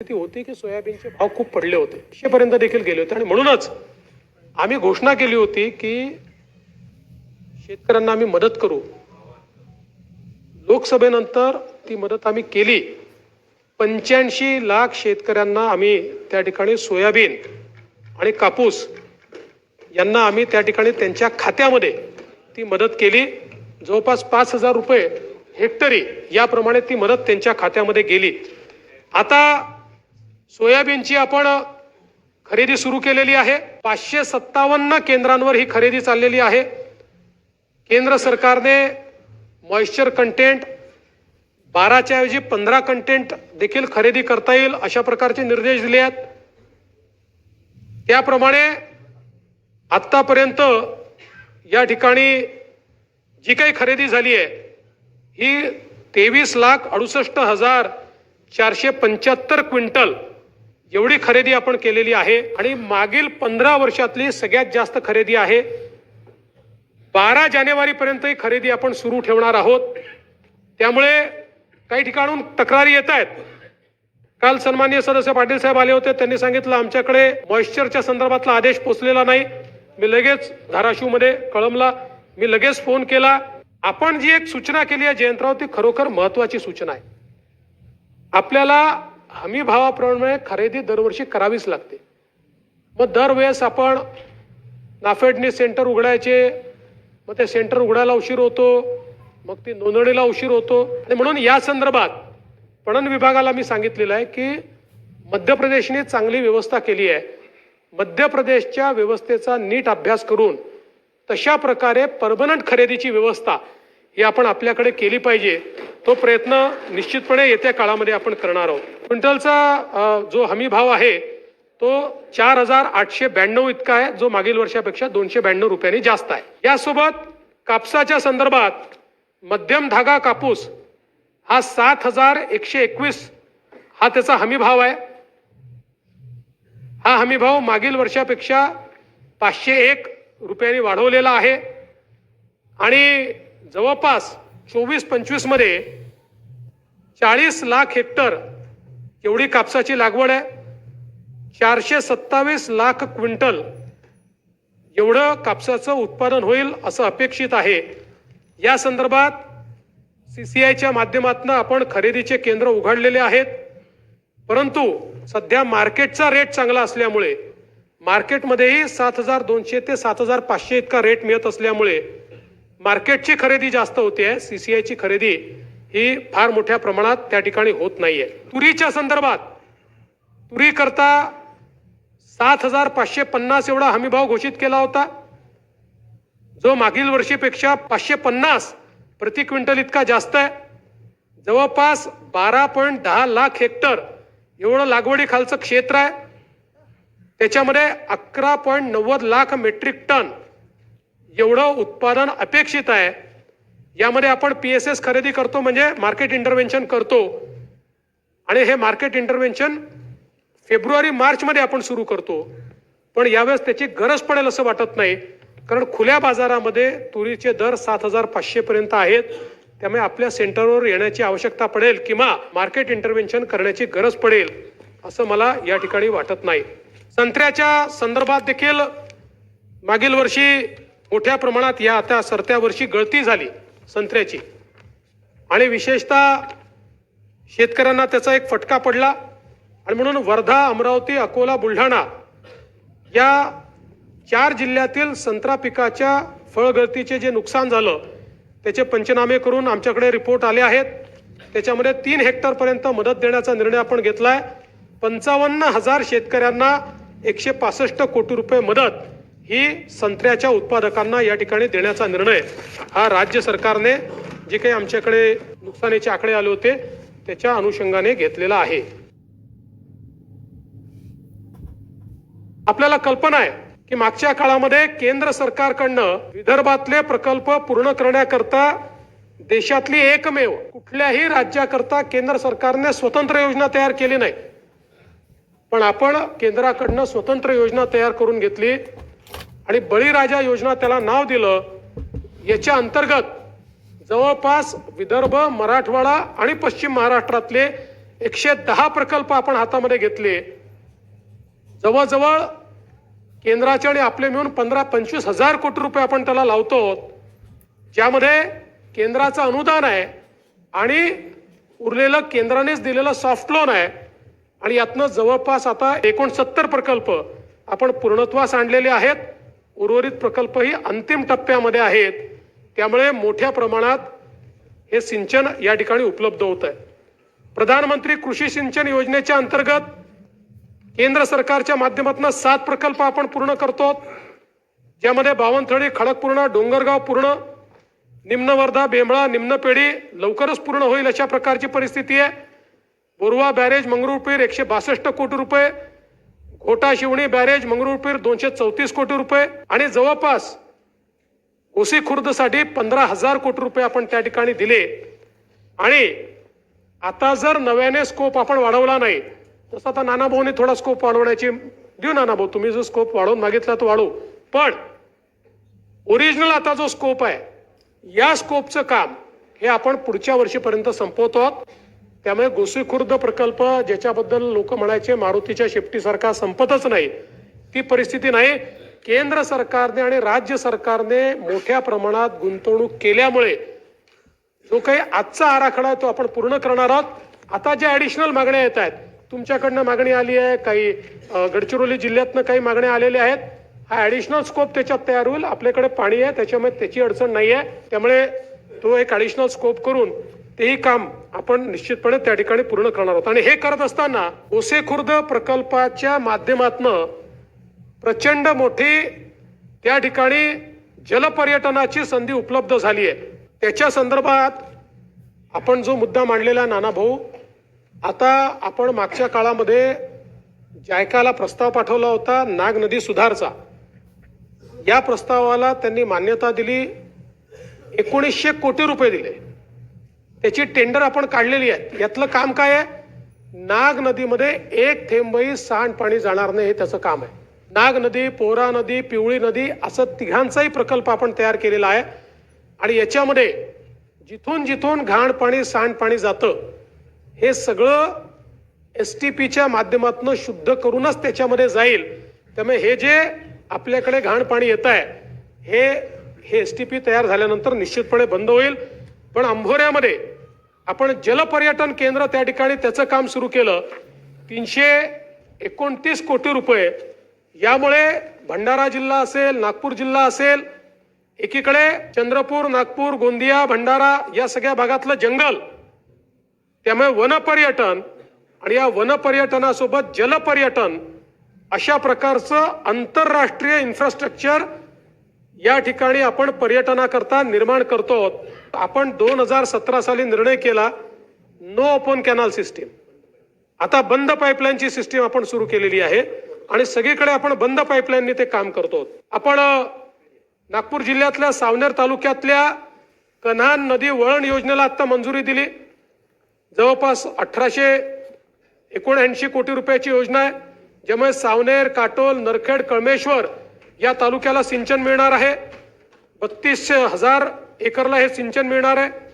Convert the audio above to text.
ती होती की सोयाबीनचे भाव खूप पडले होते. शेपर्यंत देखील गेले होते. आणि म्हणूनच आम्ही घोषणा केली होती की शेतकऱ्यांना आम्ही मदत करू. लोकसभेनंतर ती मदत आम्ही केली. पंच्याऐंशी लाख शेतकऱ्यांना आम्ही त्या ठिकाणी सोयाबीन आणि कापूस यांना आम्ही त्या ठिकाणी त्यांच्या खात्यामध्ये ती मदत केली. जवळपास पाच हजार रुपये हेक्टरी याप्रमाणे ती मदत त्यांच्या खात्यामध्ये गेली. आता सोयाबीनची आपण खरेदी सुरू केलेली आहे. पाचशे सत्तावन्न केंद्रांवर ही खरेदी चाललेली आहे. केंद्र सरकारने मॉइश्चर कंटेंट बाराच्या ऐवजी पंधरा कंटेंट देखील खरेदी करता येईल अशा प्रकारचे निर्देश दिले आहेत. त्याप्रमाणे आत्तापर्यंत या ठिकाणी जी काही खरेदी झाली आहे ही तेवीस लाख अडुसष्ट हजार चारशे पंच्याहत्तर क्विंटल एवढी खरेदी आपण केलेली आहे आणि मागील पंधरा वर्षातली सगळ्यात जास्त खरेदी आहे. बारा जानेवारीपर्यंत ही खरेदी आपण सुरू ठेवणार आहोत. त्यामुळे काही ठिकाणून तक्रारी येत आहेत. काल सन्माननीय सदस्य पाटील साहेब आले होते. त्यांनी सांगितलं आमच्याकडे मॉइश्चरच्या संदर्भातला आदेश पोचलेला नाही. मी लगेच धाराशिवमध्ये कळमला मी लगेच फोन केला. आपण जी एक सूचना केली आहे जयंतराव ती खरोखर महत्वाची सूचना आहे. आपल्याला हमी भावाप्रमाणे खरेदी दरवर्षी करावीच लागते. मग दरवेळेस आपण नाफेडने सेंटर उघडायचे मग ते सेंटर उघडायला उशीर होतो मग ती नोंदणीला उशीर होतो. आणि म्हणून या संदर्भात पणन विभागाला मी सांगितलेलं आहे की मध्य प्रदेशने चांगली व्यवस्था केली आहे. मध्य प्रदेशच्या व्यवस्थेचा नीट अभ्यास करून तशा प्रकारे परमनंट खरेदीची व्यवस्था ही आपण आपल्याकडे केली पाहिजे. तो प्रयत्न निश्चितपणे येत्या काळामध्ये आपण करणार आहोत. क्विंटलचा जो हमी भाव आहे तो चार हजार आठशे ब्याण्णव इतका आहे जो मागील वर्षापेक्षा दोनशे ब्याण्णव रुपयांनी जास्त आहे. यासोबत कापसाच्या संदर्भात मध्यम धागा कापूस हा सात हजार एकशे एकवीस हा त्याचा हमी भाव आहे. हा हमी भाव मागील वर्षापेक्षा पाचशे एक रुपयांनी वाढवलेला आहे. आणि जवळपास चोवीस पंचवीसमध्ये चाळीस लाख हेक्टर एवढी कापसाची लागवड आहे? चारशे सत्तावीस लाख क्विंटल एवढं कापसाचं उत्पादन होईल असं अपेक्षित आहे. या संदर्भात सी सी आयच्या माध्यमातून आपण खरेदीचे केंद्र उघडलेले आहेत. परंतु सध्या मार्केटचा रेट चांगला असल्यामुळे मार्केटमध्येही सात हजार दोनशे ते सात हजार पाचशे इतका रेट मिळत असल्यामुळे मार्केटची खरेदी जास्त होते आहे सी सी आयची खरेदी ही फार मोठ्या प्रमाणात त्या ठिकाणी होत नाहीये. तुरीच्या संदर्भात तुरी करता सात हजार पाचशे पन्नास एवढा हमीभाव घोषित केला होता. जो मागील वर्षीपेक्षा पाचशे पन्नास प्रति क्विंटल इतका जास्त आहे. जवळपास बारा पॉईंट दहा लाख हेक्टर एवढं लागवडीखालचं क्षेत्र आहे. त्याच्यामध्ये अकरा पॉईंट नव्वद लाख मेट्रिक टन एवढं उत्पादन अपेक्षित आहे. यामध्ये आपण पी एस एस खरेदी करतो म्हणजे मार्केट इंटरव्हेन्शन करतो. आणि हे मार्केट इंटरव्हेन्शन फेब्रुवारी मार्चमध्ये आपण सुरू करतो. पण यावेळेस त्याची गरज पडेल असं वाटत नाही. कारण खुल्या बाजारामध्ये तुरीचे दर सात हजार पाचशेपर्यंत आहेत. त्यामुळे आपल्या सेंटरवर येण्याची आवश्यकता पडेल किंवा मार्केट इंटरव्हेन्शन करण्याची गरज पडेल असं मला या ठिकाणी वाटत नाही. संत्र्याच्या संदर्भात देखील मागील वर्षी मोठ्या प्रमाणात या आता सरत्या वर्षी गळती झाली संत्र्याची. आणि विशेषतः शेतकऱ्यांना त्याचा एक फटका पडला. आणि म्हणून वर्धा अमरावती अकोला बुलढाणा या चार जिल्ह्यातील संत्रा पिकाच्या फळगळतीचे जे नुकसान झालं त्याचे पंचनामे करून आमच्याकडे रिपोर्ट आले आहेत. त्याच्यामध्ये तीन हेक्टरपर्यंत मदत देण्याचा निर्णय आपण घेतला आहे पंचावन्न हजार शेतकऱ्यांना एकशे पासष्ट कोटी रुपये मदत ही संत्र्याच्या उत्पादकांना या ठिकाणी देण्याचा निर्णय. हा राज्य सरकारने जे काही आमच्याकडे नुकसानीचे आकडे आले होते त्याच्या अनुषंगाने घेतलेला आहे. आपल्याला कल्पना आहे की मागच्या काळामध्ये केंद्र सरकारकडनं विदर्भातले प्रकल्प पूर्ण करण्याकरता देशातली एकमेव कुठल्याही राज्याकरता केंद्र सरकारने स्वतंत्र योजना तयार केली नाही. पण आपण केंद्राकडनं स्वतंत्र योजना तयार करून घेतली. आणि बळीराजा योजना त्याला नाव दिलं याच्या अंतर्गत जवळपास विदर्भ मराठवाडा आणि पश्चिम महाराष्ट्रातले एकशे दहा प्रकल्प आपण हातामध्ये घेतले. जवळजवळ केंद्राचे आणि आपले मिळून पंधरा पंचवीस हजार कोटी रुपये आपण त्याला लावतो. ज्यामध्ये केंद्राचं अनुदान आहे आणि उरलेलं केंद्रानेच दिलेलं सॉफ्ट लोन आहे. आणि यातनं जवळपास आता एकोणसत्तर प्रकल्प आपण पूर्णत्वास आणलेले आहेत. उर्वरित प्रकल्पही अंतिम टप्प्यामध्ये आहेत. त्यामुळे मोठ्या प्रमाणात हे सिंचन या ठिकाणी उपलब्ध होत आहे प्रधानमंत्री कृषी सिंचन योजनेच्या अंतर्गत केंद्र सरकारच्या माध्यमातून सात प्रकल्प आपण पूर्ण करतो. ज्यामध्ये बावनथळी खडकपूर्ण डोंगरगाव पूर्ण निम्न वर्धा बेंबळा निम्न पेढी लवकरच पूर्ण होईल अशा प्रकारची परिस्थिती आहे. बोरवा बॅरेज मंगरुळपीर एकशे बासष्ट कोटी रुपये घोटा शिवणी बॅरेज मंगरुळपीर दोनशे चौतीस कोटी रुपये आणि जवळपास ओसी खुर्दसाठी पंधरा हजार कोटी रुपये आपण त्या ठिकाणी दिले. आणि आता जर नव्याने स्कोप आपण वाढवला नाही तसं आता नानाभाऊने थोडा स्कोप वाढवण्याची देऊ नानाभाऊ तुम्ही जो स्कोप वाढवून मागितला तो वाढवू. पण ओरिजिनल आता जो स्कोप आहे या स्कोपचं काम हे आपण पुढच्या वर्षीपर्यंत संपवतो आहोत. त्यामुळे गोसी खुर्द प्रकल्प ज्याच्याबद्दल लोक म्हणायचे मारुतीच्या शेपटीसारखा संपतच नाही. ती परिस्थिती नाही. केंद्र सरकारने आणि राज्य सरकारने मोठ्या प्रमाणात गुंतवणूक केल्यामुळे जो काही आजचा आराखडा आहे तो आपण पूर्ण करणार आहोत. आता ज्या ॲडिशनल मागण्या येत आहेत तुमच्याकडनं मागणी आली आहे काही गडचिरोली जिल्ह्यातनं काही मागण्या आलेल्या आहेत. हा ॲडिशनल स्कोप त्याच्यात तयार होईल. आपल्याकडे पाणी आहे त्याच्यामुळे त्याची अडचण नाही आहे त्यामुळे तो एक ॲडिशनल स्कोप करून तेही काम आपण निश्चितपणे त्या ठिकाणी पूर्ण करणार आहोत. आणि हे करत असताना ओसेखुर्द प्रकल्पाच्या माध्यमातनं प्रचंड मोठी त्या ठिकाणी जलपर्यटनाची संधी उपलब्ध झाली आहे. त्याच्या संदर्भात आपण जो मुद्दा मांडलेला नाना भाऊ आता आपण मागच्या काळामध्ये जायकाला प्रस्ताव पाठवला होता नाग नदी सुधारचा. या प्रस्तावाला त्यांनी मान्यता दिली एकोणीसशे कोटी रुपये दिले. त्याची टेंडर आपण काढलेली आहे यातलं काम काय आहे? नाग नदीमध्ये एक थेंबही सांडपाणी जाणार नाही हे त्याचं काम आहे. नाग नदी पोहरा नदी पिवळी नदी असं तिघांचाही प्रकल्प आपण तयार केलेला आहे. आणि याच्यामध्ये जिथून जिथून घाण पाणी सांडपाणी जातं हे सगळं एस टी पीच्या माध्यमातून शुद्ध करूनच त्याच्यामध्ये जाईल. त्यामुळे हे जे आपल्याकडे घाण पाणी येत आहे हे हे एस टी पी तयार झाल्यानंतर निश्चितपणे बंद होईल. पण अंभोऱ्यामध्ये आपण जलपर्यटन केंद्र त्या ठिकाणी त्याचं काम सुरू केलं. तीनशे एकोणतीस कोटी रुपये. यामुळे भंडारा जिल्हा असेल नागपूर जिल्हा असेल एकीकडे चंद्रपूर नागपूर गोंदिया भंडारा या सगळ्या भागातलं जंगल. त्यामुळे वनपर्यटन आणि या वनपर्यटनासोबत जलपर्यटन अशा प्रकारचं आंतरराष्ट्रीय इन्फ्रास्ट्रक्चर या ठिकाणी आपण पर्यटनाकरता निर्माण करतो आहोत. आपण दोन हजार सतरा साली निर्णय केला नो ओपन कॅनल सिस्टीम आता बंद पाईपलाईनची सिस्टीम आपण सुरू केलेली आहे आणि सगळीकडे आपण बंद पाईपलाईनने ते काम करतो आहोत. आपण नागपूर जिल्ह्यातल्या सावनेर तालुक्यातल्या कन्हान नदी वळण योजनेला आत्ता मंजुरी दिली जवळपास अठराशे एकोणऐंशी कोटी रुपयाची योजना आहे ज्यामुळे सावनेर काटोल नरखेड कळमेश्वर या तालुक्याला सिंचन मिळणार आहे. बत्तीस हजार एकरला हे सिंचन मिळणार आहे.